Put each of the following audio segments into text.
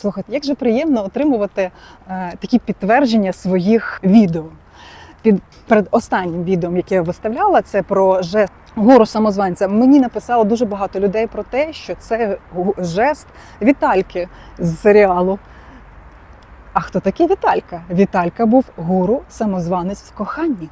Слухайте, як же приємно отримувати е, такі підтвердження своїх відео. Під перед останнім відео, яке я виставляла, це про жест гору самозванця. Мені написало дуже багато людей про те, що це жест Вітальки з серіалу. А хто такий Віталька? Віталька був гуру самозванець в коханні.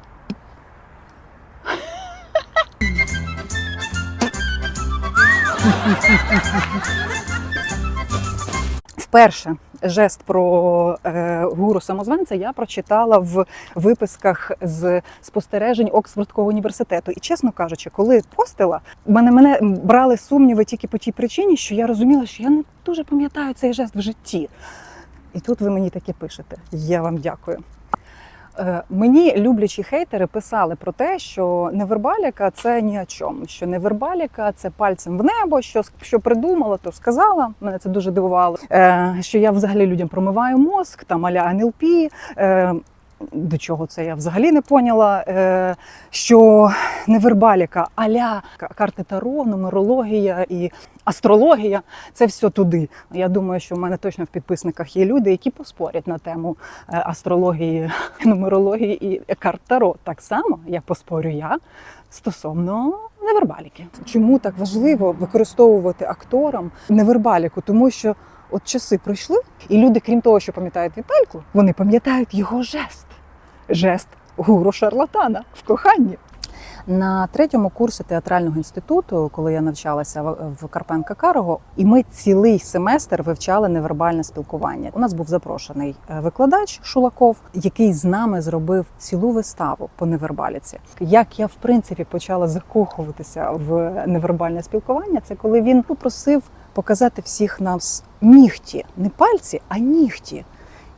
Вперше жест про е, гуру самозванця я прочитала в виписках з спостережень Оксфордського університету. І чесно кажучи, коли постила, мене мене брали сумніви тільки по тій причині, що я розуміла, що я не дуже пам'ятаю цей жест в житті. І тут ви мені таке пишете. Я вам дякую. Е, Мені люблячі хейтери писали про те, що невербаліка це ні о чому. Що невербаліка це пальцем в небо. Що що придумала, то сказала. Мене це дуже дивувало. Е, що я взагалі людям промиваю мозк, там аля НЛП. До чого це я взагалі не поняла. Е, що невербаліка, аля карти Таро, нумерологія і астрологія це все туди. Я думаю, що в мене точно в підписниках є люди, які поспорять на тему е, астрології, нумерології і карт Таро. Так само, як поспорю я стосовно невербаліки. Чому так важливо використовувати акторам невербаліку? Тому що от часи пройшли, і люди, крім того, що пам'ятають Вітальку, вони пам'ятають його жест. Жест гуру шарлатана в коханні. На третьому курсі театрального інституту, коли я навчалася в Карпенка Карого, і ми цілий семестр вивчали невербальне спілкування. У нас був запрошений е, викладач Шулаков, який з нами зробив цілу виставу по невербаліці. Як я в принципі почала закохуватися в невербальне спілкування, це коли він попросив показати всіх нас нігті, не пальці, а нігті.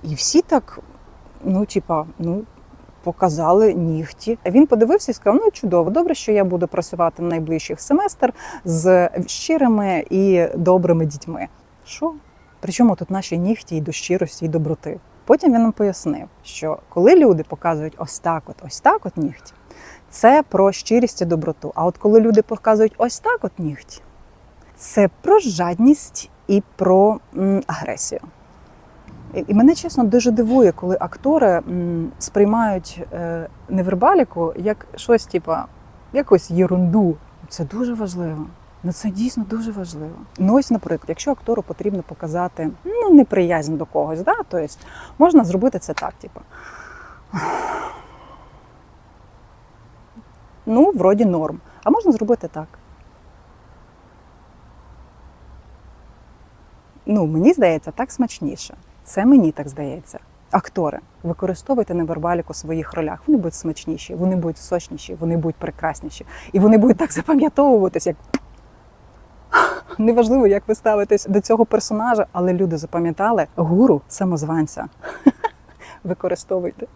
І всі так, ну типа, ну показали нігті. Він подивився і сказав: ну чудово, добре, що я буду працювати на найближчих семестр з щирими і добрими дітьми. Що? Причому тут наші нігті і до щирості, і доброти. Потім він нам пояснив, що коли люди показують ось так, от ось так, от нігті, це про щирість і доброту. А от коли люди показують ось так, от нігті, це про жадність і про м, агресію. І мене чесно дуже дивує, коли актори сприймають е, невербаліку як щось, типа, якусь єрунду. Це дуже важливо. Ну це дійсно дуже важливо. Ну ось, наприклад, якщо актору потрібно показати ну, неприязнь до когось, да? тобто можна зробити це так, типу. Ну, вроді норм. А можна зробити так. Ну, мені здається, так смачніше. Це мені так здається. Актори, використовуйте невербаліку в своїх ролях. Вони будуть смачніші, вони будуть сочніші, вони будуть прекрасніші. І вони будуть так запам'ятовуватись, як неважливо, як ви ставитесь до цього персонажа, але люди запам'ятали гуру самозванця. Використовуйте.